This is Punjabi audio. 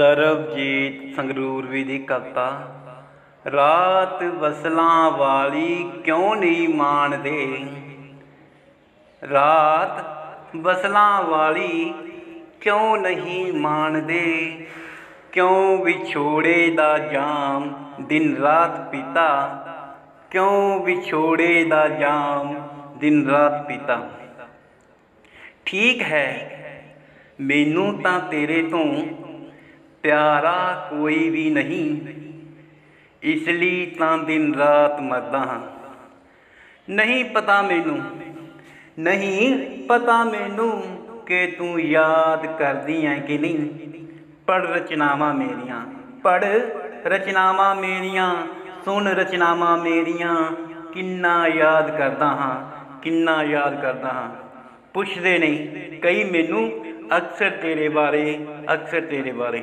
ਸਰਬਜੀਤ ਸੰਗਰੂਰਵੀ ਦੀ ਕਵਿਤਾ, ਰਾਤ ਵਸਲਾਂ ਵਾਲੀ ਕਿਉਂ ਨਹੀਂ ਮਾਣਦੇ? ਰਾਤ ਵਸਲਾਂ ਵਾਲੀ ਕਿਉਂ ਨਹੀਂ ਮਾਣਦੇ? ਕਿਉਂ ਵਿਛੋੜੇ ਦਾ ਜਾਮ ਦਿਨ ਰਾਤ ਪੀਤਾ? ਕਿਉਂ ਵਿਛੋੜੇ ਦਾ ਜਾਮ ਦਿਨ ਰਾਤ ਪੀਤਾ? ਠੀਕ ਹੈ, ਮੈਨੂੰ ਤਾਂ ਤੇਰੇ ਤੋਂ ਪਿਆਰਾ ਕੋਈ ਵੀ ਨਹੀਂ। ਇਸ ਲਈ ਤਾਂ ਦਿਨ ਰਾਤ ਮਰਦਾ ਹਾਂ। ਨਹੀਂ ਪਤਾ ਮੈਨੂੰ, ਨਹੀਂ ਪਤਾ ਮੈਨੂੰ ਕਿ ਤੂੰ ਯਾਦ ਕਰਦੀ ਐ ਕਿ ਨਹੀਂ। ਪੜ ਰਚਨਾਵਾਂ ਮੇਰੀਆਂ ਪੜ ਰਚਨਾਵਾਂ ਮੇਰੀਆਂ, ਸੁਣ ਰਚਨਾਵਾਂ ਮੇਰੀਆਂ। ਕਿੰਨਾ ਯਾਦ ਕਰਦਾ ਹਾਂ, ਕਿੰਨਾ ਯਾਦ ਕਰਦਾ ਹਾਂ। ਪੁੱਛਦੇ ਨਹੀਂ, ਕਈ ਮੈਨੂੰ ਅਕਸਰ ਤੇਰੇ ਬਾਰੇ, ਅਕਸਰ ਤੇਰੇ ਬਾਰੇ।